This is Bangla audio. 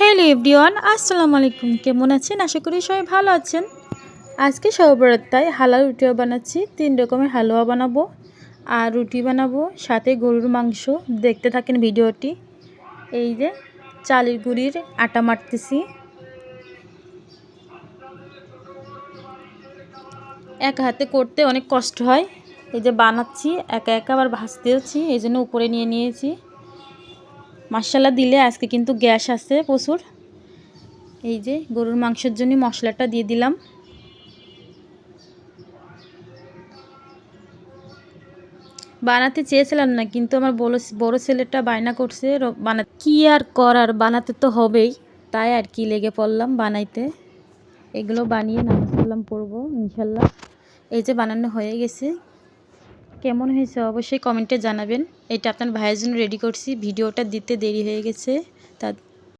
হ্যালো এভরিওয়ান, আসসালামু আলাইকুম। কেমন আছেন? আশা করি সবাই ভালো আছেন। আজকে সর্বরাত্তায় হালাল রুটিও বানাচ্ছি। তিন রকমের হালুয়া বানাবো আর রুটি বানাবো, সাথে গরুর মাংস। দেখতে থাকেন ভিডিওটি। এই যে চালের গুঁড়ির আটা মারতেছি। এক হাতে করতে অনেক কষ্ট হয়। এই যে বানাচ্ছি, একা একা আবার ভাজতেওছি, এই জন্য উপরে নিয়ে নিয়েছি। মশলা দিলে আজকে কিন্তু গ্যাস আছে প্রচুর। এই যে গরুর মাংসের জন্য মশলাটা দিয়ে দিলাম। বানাতে চেয়েছিলাম না, কিন্তু আমার বড় বড় ছেলেটা বায়না করছে বানা, কি আর করার? বানাতে তো হবেই। তাই আর কি লেগে পড়লাম বানাইতে। এগুলো বানিয়ে নামাজ কালাম পড়ব ইনশাল্লাহ এই যে বানানো হয়ে গেছে। কেমন হয়েছে অবশ্যই কমেন্টে জানাবেন। এটা আপনার ভাইয়ের জন্য রেডি করছি। ভিডিওটা দিতে দেরি হয়ে গেছে। তা